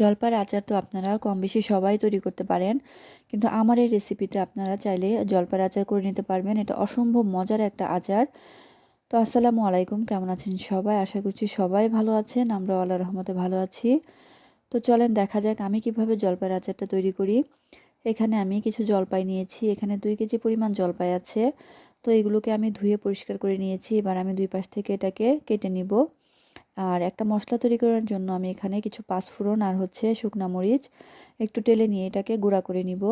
জলপাইয়ের আচার তো আপনারা কম বেশি সবাই তৈরি করতে পারেন, কিন্তু আমার এই রেসিপিতে আপনারা চাইলে জলপাইয়ের আচার করে নিতে পারবেন। এটা অসম্ভব মজার একটা আচার। তো আসসালামু আলাইকুম, কেমন আছেন সবাই? আশা করছি সবাই ভালো আছেন আমরা আল্লাহ রহমতে ভালো আছি। তো চলেন দেখা যাক আমি কীভাবে জলপাইয়ের আচারটা তৈরি করি। এখানে আমি কিছু জলপাই নিয়েছি, এখানে দুই কেজি পরিমাণ জলপাই আছে। তো এগুলোকে আমি ধুয়ে পরিষ্কার করে নিয়েছি, এবার আমি দুই পাশ থেকে এটাকে কেটে নিব। আর একটা মশলা তৈরি করার জন্য আমি এখানে কিছু পাঁচফোড়ন আর হচ্ছে শুকনা মরিচ একটু টেলে নিয়ে এটাকে গুঁড়া করে নিব।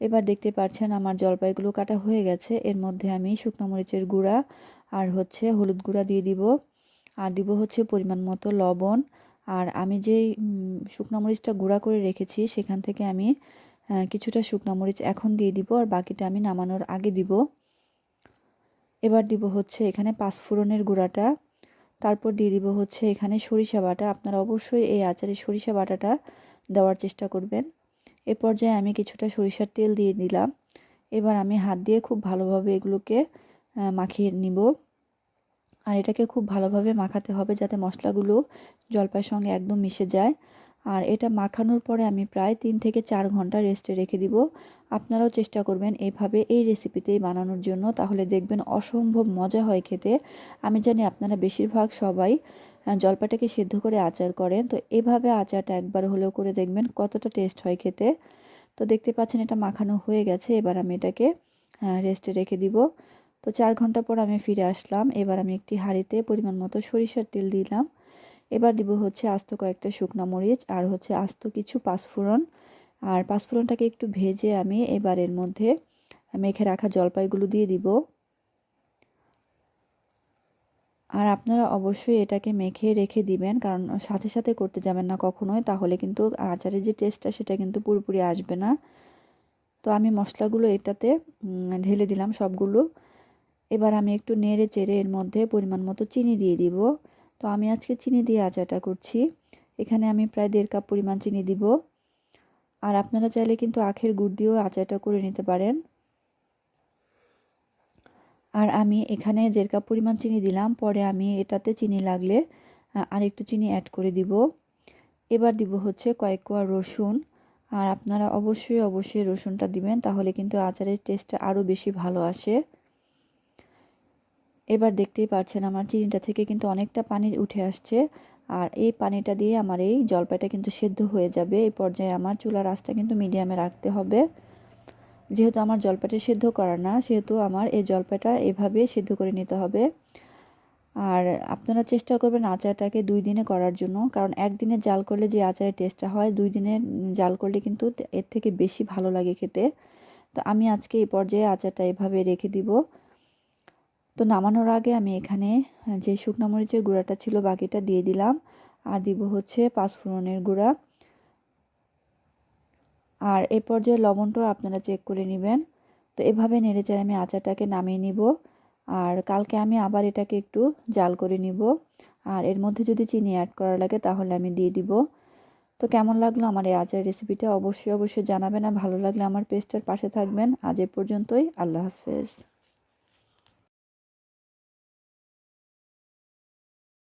এবার দেখতে পাচ্ছেন আমার জলপাইগুলো কাটা হয়ে গেছে। এর মধ্যে আমি শুকনো মরিচের গুঁড়া আর হচ্ছে হলুদ গুঁড়া দিয়ে দিব। আর দিব হচ্ছে পরিমাণ মতো লবণ। আর আমি যেই শুকনো মরিচটা গুঁড়া করে রেখেছি সেখান থেকে আমি কিছুটা শুকনো মরিচ এখন দিয়ে দিব আর বাকিটা আমি নামানোর আগে দিব। এবার দিব হচ্ছে এখানে পাঁচফোড়নের গুঁড়াটা। তারপর দিয়ে দিব হচ্ছে এখানে সরিষা বাটা। আপনারা অবশ্যই এই আচারে সরিষা বাটাটা দেওয়ার চেষ্টা করবেন। এ পর্যায়ে আমি কিছুটা সরিষার তেল দিয়ে দিলাম। এবার আমি হাত দিয়ে খুব ভালোভাবে এগুলোকে মাখিয়ে নিব। আর এটাকে খুব ভালোভাবে মাখাতে হবে যাতে মশলাগুলো জলপাইয়ের সঙ্গে একদম মিশে যায়। আর এটা মাখানোর পরে আমি প্রায় তিন থেকে চার ঘণ্টা রেস্টে রেখে দিব। আপনারাও চেষ্টা করবেন এইভাবে এই রেসিপিতেই বানানোর জন্য। তাহলে দেখবেন অসম্ভব মজা হয় খেতে। আমি জানি আপনারা বেশিরভাগ সবাই জলপাটাকে সিদ্ধ করে আচার করেন। তো এভাবে আচারটা একবার হলেও করে দেখবেন কতটা টেস্ট হয় খেতে। তো দেখতে পাচ্ছেন এটা মাখানো হয়ে গেছে। এবার আমি এটাকে রেস্টে রেখে দিব। তো চার ঘণ্টা পর আমি ফিরে আসলাম। এবার আমি একটি হাঁড়িতে পরিমাণ মতো সরিষার তেল দিলাম। এবার দিব হচ্ছে আস্ত কয়েকটা শুকনো মরিচ আর হচ্ছে আস্ত কিছু পাঁচফোড়ন। আর পাঁচফোড়নটাকে একটু ভেজে আমি এবার এর মধ্যে মেখে রাখা জলপাইগুলো দিয়ে দিব। আর আপনারা অবশ্যই এটাকে মেখে রেখে দিবেন, কারণ সাথে সাথে করতে যাবেন না কখনোই, তাহলে কিন্তু আচারের যে টেস্টটা সেটা কিন্তু পুরোপুরি আসবে না। তো আমি মশলাগুলো এটাতে ঢেলে দিলাম সবগুলো। এবার আমি একটু নেড়ে চেড়ে এর মধ্যে পরিমাণ মতো চিনি দিয়ে দিব। তো আমি আজকে চিনি দিয়ে আচারটা করছি। এখানে আমি প্রায় দেড় কাপ পরিমাণ চিনি দিব। আর আপনারা চাইলে কিন্তু আখের গুড় দিয়েও আচারটা করে নিতে পারেন। আর আমি এখানে দেড় কাপ পরিমাণ চিনি দিলাম। পরে আমি এটাতে চিনি লাগলে আর একটু চিনি অ্যাড করে দিব। এবার দিব হচ্ছে কয়েক কোয়া রসুন। আর আপনারা অবশ্যই অবশ্যই রসুনটা দিবেন, তাহলে কিন্তু আচারের টেস্টটা আরও বেশি ভালো আসে। এবার দেখতেই পাচ্ছেন আমার চিনিটা থেকে কিন্তু অনেকটা পানি উঠে আসছে। আর এই পানিটা দিয়ে আমার এই জলপাইটা কিন্তু সেদ্ধ হয়ে যাবে। এই পর্যায়ে আমার চুলার আঁচটা কিন্তু মিডিয়ামে রাখতে হবে। যেহেতু আমার জলপাইটা সেদ্ধ করা না, সেহেতু আমার এই জলপাইটা এভাবে সেদ্ধ করে নিতে হবে। আর আপনারা চেষ্টা করবেন আচারটাকে দুই দিনে করার জন্য, কারণ একদিনে জাল করলে যে আচারের টেস্টটা হয়, দুই দিনে জাল করলে কিন্তু এর থেকে বেশি ভালো লাগে খেতে। তো আমি আজকে এই পর্যায়ে আচারটা এভাবে রেখে দিব। তো নামানোর আগে আমি এখানে যে শুকনো মরিচের গুঁড়াটা ছিল বাকিটা দিয়ে দিলাম। আর দিব হচ্ছে পাঁচফোড়নের গুঁড়া। আর এই পর্যায়ে লবণটাও আপনারা চেক করে নেবেন। তো এভাবে নেড়েচেড়ে আমি আচারটাকে নামিয়ে নিব। আর কালকে আমি আবার এটাকে একটু জাল করে নিব। আর এর মধ্যে যদি চিনি অ্যাড করা লাগে তাহলে আমি দিয়ে দিব। তো কেমন লাগল আমার এই আচার রেসিপিটা অবশ্যই অবশ্যই জানাবেন। আর ভালো লাগলে আমার পেস্টার পাশে থাকবেন। আজ এ পর্যন্তই। আল্লাহ হাফেজ।